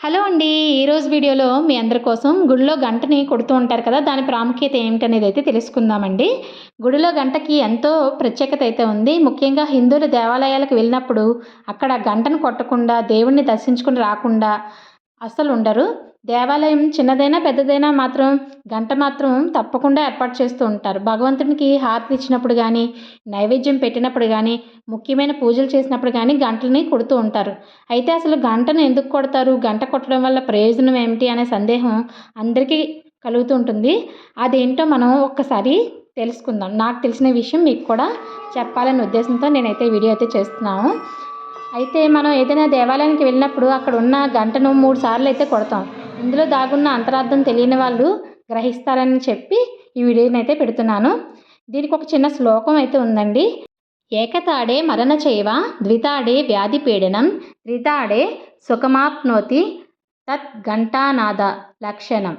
Hello అండి. ఈరోజు వీడియోలో మీ అందరి కోసం గుడిలో గంటని కొడుతూ ఉంటారు కదా దాని ప్రాముఖ్యత ఏమిటనేది అయితే తెలుసుకుందామండి. గుడిలో గంటకి ఎంతో ప్రత్యేకత అయితే ఉంది. ముఖ్యంగా హిందువుల దేవాలయాలకు వెళ్ళినప్పుడు అక్కడ గంటను కొట్టకుండా దేవుణ్ణి దర్శించుకుని రాకుండా అస్సలు ఉండరు దేవాలయం చిన్నదైనా పెద్దదైనా మాత్రం గంట మాత్రం తప్పకుండా ఏర్పాటు చేస్తూ ఉంటారు. భగవంతునికి హారతి ఇచ్చినప్పుడు కానీ నైవేద్యం పెట్టినప్పుడు కానీ ముఖ్యమైన పూజలు చేసినప్పుడు కానీ గంటలని కొడుతూ ఉంటారు. అయితే అసలు గంటను ఎందుకు కొడతారు? గంట కొట్టడం వల్ల ప్రయోజనం ఏమిటి అనే సందేహం అందరికీ కలుగుతూ ఉంటుంది. అదేంటో మనం ఒక్కసారి తెలుసుకుందాం. నాకు తెలిసిన విషయం మీకు కూడా చెప్పాలనే ఉద్దేశంతో నేనైతే వీడియో అయితే చేస్తున్నాను. అయితే మనం ఏదైనా దేవాలయానికి వెళ్ళినప్పుడు అక్కడ ఉన్న గంటను మూడు సార్లు అయితే కొడతాం. ఇందులో దాగున్న అంతరార్థం తెలియని వాళ్ళు గ్రహిస్తారని చెప్పి ఈ వీడియోని అయితే పెడుతున్నాను. దీనికి ఒక చిన్న శ్లోకం అయితే ఉందండి. ఏకతాడే మరణ చేయవ ద్వితాడే వ్యాధి పీడనం త్రితాడే సుఖమాప్నోతి తత్ ఘంటానాద లక్షణం.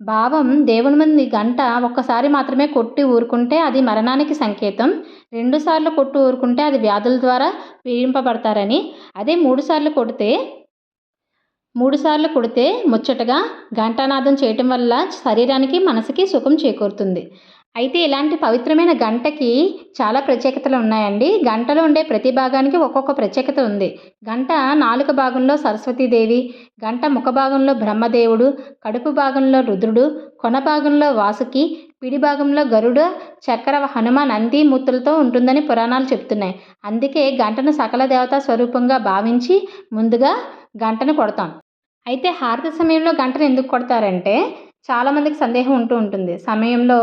భావం దేవుని మంది గంట ఒక్కసారి మాత్రమే కొట్టి ఊరుకుంటే అది మరణానికి సంకేతం. రెండుసార్లు కొట్టి ఊరుకుంటే అది వ్యాధుల ద్వారా పీడింపబడతారని. అదే మూడుసార్లు కొడితే మూడుసార్లు కొడితే ముచ్చటగా ఘంటానాదం చేయటం వల్ల శరీరానికి మనసుకి సుఖం చేకూరుతుంది. అయితే ఇలాంటి పవిత్రమైన గంటకి చాలా ప్రత్యేకతలు ఉన్నాయండి. గంటలో ఉండే ప్రతి భాగానికి ఒక్కొక్క ప్రత్యేకత ఉంది. గంట నాలుక భాగంలో సరస్వతీదేవి గంట ముఖ భాగంలో బ్రహ్మదేవుడు కడుపు భాగంలో రుద్రుడు కొన భాగంలో వాసుకి పిడి భాగంలో గరుడ చక్ర హనుమ నంది మూర్తులతో ఉంటుందని పురాణాలు చెప్తున్నాయి. అందుకే గంటను సకల దేవతా స్వరూపంగా భావించి ముందుగా గంటను కొడతాం. అయితే హారతి సమయంలో గంటను ఎందుకు కొడతారంటే చాలామందికి సందేహం ఉంటూ ఉంటుంది. సమయంలో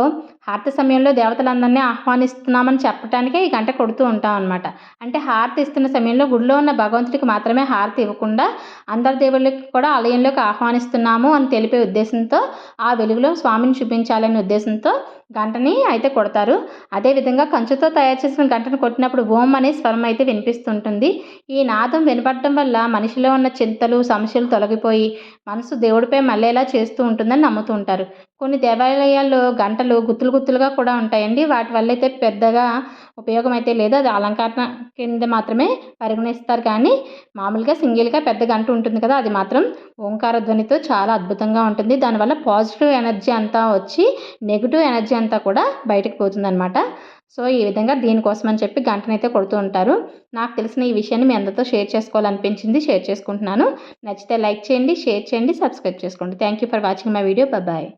హారతి సమయంలో దేవతలందరినీ ఆహ్వానిస్తున్నామని చెప్పడానికే ఈ గంట కొడుతూ ఉంటాం అనమాట అంటే హారతి ఇస్తున్న సమయంలో గుడిలో ఉన్న భగవంతుడికి మాత్రమే హారతి ఇవ్వకుండా అందరి దేవుళ్ళకి కూడా ఆలయంలోకి ఆహ్వానిస్తున్నాము అని తెలిపే ఉద్దేశంతో ఆ వెలుగులో స్వామిని చూపించాలనే ఉద్దేశంతో గంటని అయితే కొడతారు. అదేవిధంగా కంచుతో తయారు చేసిన గంటను కొట్టినప్పుడు ఓం అనే స్వరం అయితే వినిపిస్తుంటుంది. ఈ నాదం వినపడటం వల్ల మనిషిలో ఉన్న చింతలు సమస్యలు తొలగిపోయి మనసు దేవుడిపై మళ్ళేలా చేస్తూ ఉంటుందని నమ్ముతూ ఉంటారు. కొన్ని దేవాలయాల్లో గంటలు గుత్తులు గుత్తులుగా కూడా ఉంటాయండి. వాటి వల్ల అయితే పెద్దగా ఉపయోగం అయితే లేదు. అది అలంకరణ కింద మాత్రమే పరిగణిస్తారు. కానీ మామూలుగా సింగిల్గా పెద్ద గంట ఉంటుంది కదా అది మాత్రం ఓంకార ధ్వనితో చాలా అద్భుతంగా ఉంటుంది. దానివల్ల పాజిటివ్ ఎనర్జీ అంతా వచ్చి నెగిటివ్ ఎనర్జీ అంతా కూడా బయటకు పోతుందన్నమాట. సో ఈ విధంగా దీనికోసం అని చెప్పి గంటనైతే కొడుతూ ఉంటారు. నాకు తెలిసిన ఈ విషయాన్ని మీ అందరితో షేర్ చేసుకోవాలనిపించింది షేర్ చేసుకుంటున్నాను. నచ్చితే లైక్ చేయండి షేర్ చేయండి సబ్స్క్రైబ్ చేసుకోండి. Thank you for watching my video. Bye.